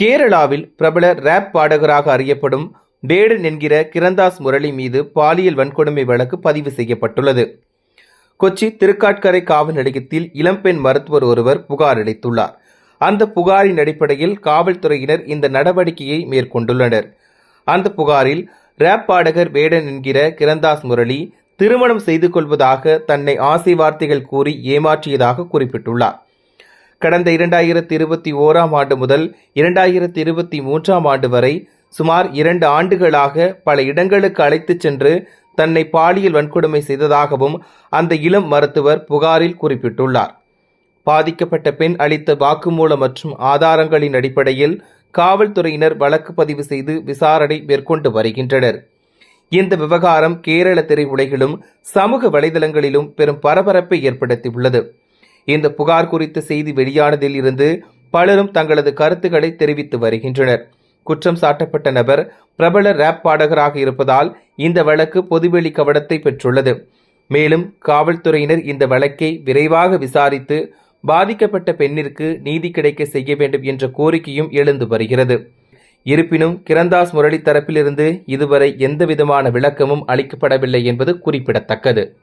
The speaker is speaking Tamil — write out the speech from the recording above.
கேரளாவில் பிரபல ரேப் பாடகராக அறியப்படும் பேடன் என்கிற கிரந்தாஸ் முரளி மீது பாலியல் வன்கொடுமை வழக்கு பதிவு செய்யப்பட்டுள்ளது. கொச்சி திருக்காட்கரை காவல் நிலையத்தில் இளம்பெண் மருத்துவர் ஒருவர் புகார் அளித்துள்ளார். அந்த புகாரின் அடிப்படையில் காவல்துறையினர் இந்த நடவடிக்கையை மேற்கொண்டுள்ளனர். அந்த புகாரில் ரேப் பாடகர் வேடன் என்கிற கிரந்தாஸ் முரளி திருமணம் செய்து கொள்வதாக தன்னை ஆசை வார்த்தைகள் கூறி ஏமாற்றியதாக குறிப்பிட்டுள்ளார். கடந்த இரண்டாயிரத்தி இருபத்தி ஓராம் ஆண்டு முதல் இரண்டாயிரத்தி இருபத்தி மூன்றாம் ஆண்டு வரை சுமார் இரண்டு ஆண்டுகளாக பல இடங்களுக்கு அழைத்துச் சென்று தன்னை பாலியல் வன்கொடுமை செய்ததாகவும் அந்த இளம் மருத்துவர் புகாரில் குறிப்பிட்டுள்ளார். பாதிக்கப்பட்ட பெண் அளித்த வாக்குமூலம் மற்றும் ஆதாரங்களின் அடிப்படையில் காவல்துறையினர் வழக்கு பதிவு செய்து விசாரணை மேற்கொண்டு வருகின்றனர். இந்த விவகாரம் கேரள திரையுலகிலும் சமூக வலைதளங்களிலும் பெரும் பரபரப்பை ஏற்படுத்தியுள்ளது. இந்த புகார் குறித்த செய்தி வெளியானதில் இருந்து பலரும் தங்களது கருத்துக்களை தெரிவித்து வருகின்றனர். குற்றம் சாட்டப்பட்ட நபர் பிரபல ரேப் பாடகராக இருப்பதால் இந்த வழக்கு பொதுவெளி கவனத்தை பெற்றுள்ளது. மேலும் காவல்துறையினர் இந்த வழக்கை விரைவாக விசாரித்து பாதிக்கப்பட்ட பெண்ணிற்கு நீதி கிடைக்க செய்ய வேண்டும் என்ற கோரிக்கையும் எழுந்து வருகிறது. இருப்பினும் கிரந்தாஸ் முரளி தரப்பிலிருந்து இதுவரை எந்தவிதமான விளக்கமும் அளிக்கப்படவில்லை என்பது குறிப்பிடத்தக்கது.